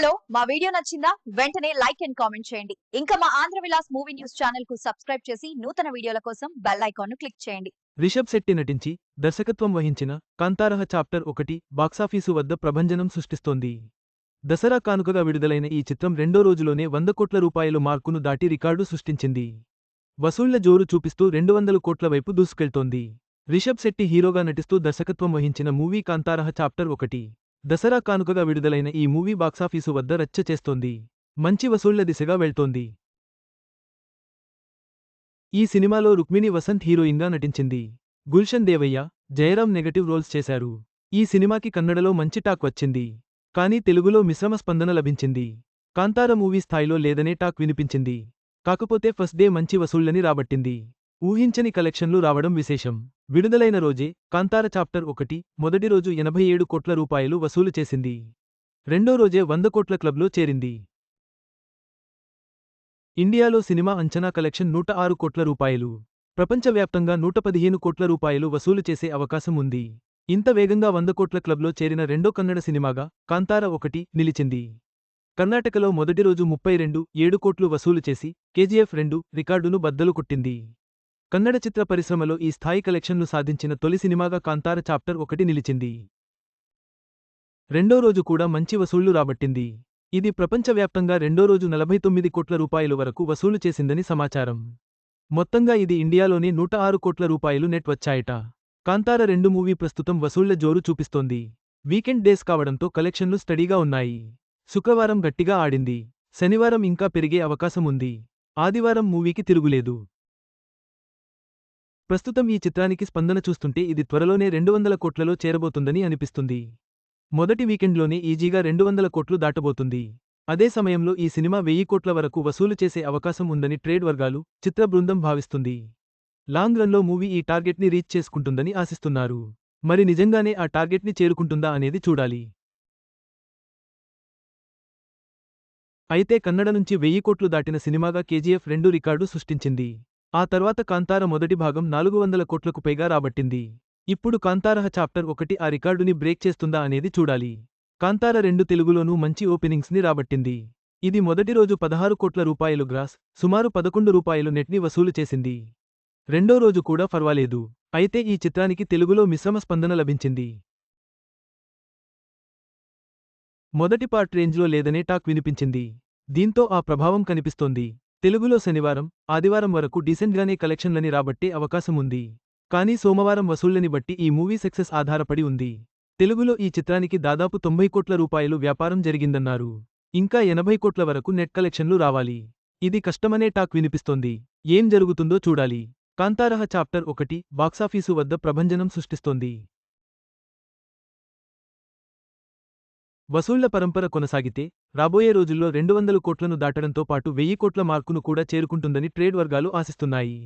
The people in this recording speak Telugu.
హలో మా వీడియో నచ్చిందా? వెంటనే లైక్ అండ్ కామెంట్ చేయండి. ఇంకా మా ఆంధ్ర విలాస్ మూవీ న్యూస్ ఛానల్కు సబ్స్క్రైబ్ చేసి నూతన వీడియోల కోసం బెల్ ఐకాన్ను క్లిక్ చేయండి. రిషబ్ శెట్టి నటించి దర్శకత్వం వహించిన కాంతారహ చాప్టర్ ఒకటి బాక్సాఫీసు వద్ద ప్రభంజనం సృష్టిస్తోంది. దసరా కానుకగా విడుదలైన ఈ చిత్రం రెండో రోజులోనే వంద కోట్ల రూపాయలు మార్కును దాటి రికార్డు సృష్టించింది. వసూళ్ళ జోరు చూపిస్తూ రెండు వందల కోట్ల వైపు దూసుకెళ్తోంది. రిషబ్ శెట్టి హీరోగా నటిస్తూ దర్శకత్వం వహించిన మూవీ కాంతారహ చాప్టర్ ఒకటి దసరా కానుకగా విడుదలైన ఈ మూవీ బాక్సాఫీసు వద్ద రచ్చ చేస్తోంది. మంచి వసూళ్ళ దిశగా వెళ్తోంది. ఈ సినిమాలో రుక్మిణి వసంత్ హీరోయిన్గా నటించింది. గుల్షన్ దేవయ్య జయరాం నెగటివ్ రోల్స్ చేశారు. ఈ సినిమాకి కన్నడలో మంచి టాక్ వచ్చింది. కానీ తెలుగులో మిశ్రమ స్పందన లభించింది. కాంతార మూవీ స్థాయిలో లేదనే టాక్ వినిపించింది. కాకపోతే ఫస్ట్ డే మంచి వసూళ్ళని రాబట్టింది. ఊహించని కలెక్షన్లు రావడం విశేషం. విడుదలైన రోజే కాంతార చాప్టర్ ఒకటి మొదటి రోజు ఎనభై ఏడు కోట్ల రూపాయలు వసూలు చేసింది. రెండో రోజే వంద కోట్ల క్లబ్లో చేరింది. ఇండియాలో సినిమా అంచనా కలెక్షన్ నూట ఆరు కోట్ల రూపాయలు. ప్రపంచవ్యాప్తంగా నూట పదిహేను కోట్ల రూపాయలు వసూలు చేసే అవకాశం ఉంది. ఇంత వేగంగా వంద కోట్ల క్లబ్లో చేరిన రెండో కన్నడ సినిమాగా కాంతార ఒకటి నిలిచింది. కర్ణాటకలో మొదటి రోజు ముప్పై రెండు ఏడు కోట్లు వసూలు చేసి కేజీఎఫ్ రెండు రికార్డును బద్దలు కొట్టింది. కన్నడ చిత్ర పరిశ్రమలో ఈ స్థాయి కలెక్షన్లు సాధించిన తొలి సినిమాగా కాంతార చాప్టర్ ఒకటి నిలిచింది. రెండో రోజు కూడా మంచి వసూళ్ళు రాబట్టింది. ఇది ప్రపంచవ్యాప్తంగా రెండో రోజు నలభై తొమ్మిది కోట్ల రూపాయలు వరకు వసూలు చేసిందని సమాచారం. మొత్తంగా ఇది ఇండియాలోనే నూట ఆరు కోట్ల రూపాయలు నెట్ వచ్చాయట. కాంతార రెండు మూవీ ప్రస్తుతం వసూళ్ళ జోరు చూపిస్తోంది. వీకెండ్ డేస్ కావడంతో కలెక్షన్లు స్టడీగా ఉన్నాయి. శుక్రవారం గట్టిగా ఆడింది. శనివారం ఇంకా పెరిగే అవకాశం ఉంది. ఆదివారం మూవీకి తిరుగులేదు. ప్రస్తుతం ఈ చిత్రానికి స్పందన చూస్తుంటే ఇది త్వరలోనే రెండు వందల కోట్లలో చేరబోతుందని అనిపిస్తుంది. మొదటి వీకెండ్లోనే ఈజీగా రెండు వందల కోట్లు దాటబోతుంది. అదే సమయంలో ఈ సినిమా వెయ్యి కోట్ల వరకు వసూలు చేసే అవకాశం ఉందని ట్రేడ్ వర్గాలు చిత్ర బృందం భావిస్తుంది. లాంగ్ రన్లో మూవీ ఈ టార్గెట్ని రీచ్ చేసుకుంటుందని ఆశిస్తున్నారు. మరి నిజంగానే ఆ టార్గెట్ని చేరుకుంటుందా అనేది చూడాలి. అయితే కన్నడ నుంచి వెయ్యి కోట్లు దాటిన సినిమాగా కేజీఎఫ్ రెండు రికార్డు సృష్టించింది. ఆ తర్వాత కాంతార మొదటి భాగం నాలుగు వందల కోట్లకు పైగా రాబట్టింది. ఇప్పుడు కాంతారహ చాప్టర్ ఒకటి ఆ రికార్డుని బ్రేక్ చేస్తుందా అనేది చూడాలి. కాంతార రెండు తెలుగులోనూ మంచి ఓపెనింగ్స్ని రాబట్టింది. ఇది మొదటి రోజు పదహారు కోట్ల రూపాయలు గ్రాస్ సుమారు పదకొండు రూపాయలు నెట్ని వసూలు చేసింది. రెండో రోజు కూడా పర్వాలేదు అయితే ఈ చిత్రానికి తెలుగులో మిశ్రమ స్పందన లభించింది. మొదటి పార్ట్ రేంజ్లో లేదనే టాక్ వినిపించింది. దీంతో ఆ ప్రభావం కనిపిస్తోంది. తెలుగులో శనివారం ఆదివారం వరకు డీసెంట్గానే కలెక్షన్లని రాబట్టే అవకాశం ఉంది. కానీ సోమవారం వసూళ్ళని బట్టి ఈ మూవీ సక్సెస్ ఆధారపడి ఉంది. తెలుగులో ఈ చిత్రానికి దాదాపు తొంభై కోట్ల రూపాయలు వ్యాపారం జరిగిందన్నారు. ఇంకా ఎనభై కోట్ల వరకు నెట్ కలెక్షన్లు రావాలి. ఇది కష్టమనే టాక్ వినిపిస్తోంది. ఏం జరుగుతుందో చూడాలి. కాంతారహ చాప్టర్ ఒకటి బాక్సాఫీసు వద్ద ప్రభంజనం సృష్టిస్తోంది. వసూళ్ళ పరంపర కొనసాగితే రాబోయే రోజుల్లో రెండు వందల కోట్లను దాటడంతో పాటు వెయ్యి కోట్ల మార్కును కూడా చేరుకుంటుందని ట్రేడ్ వర్గాలు ఆశిస్తున్నాయి.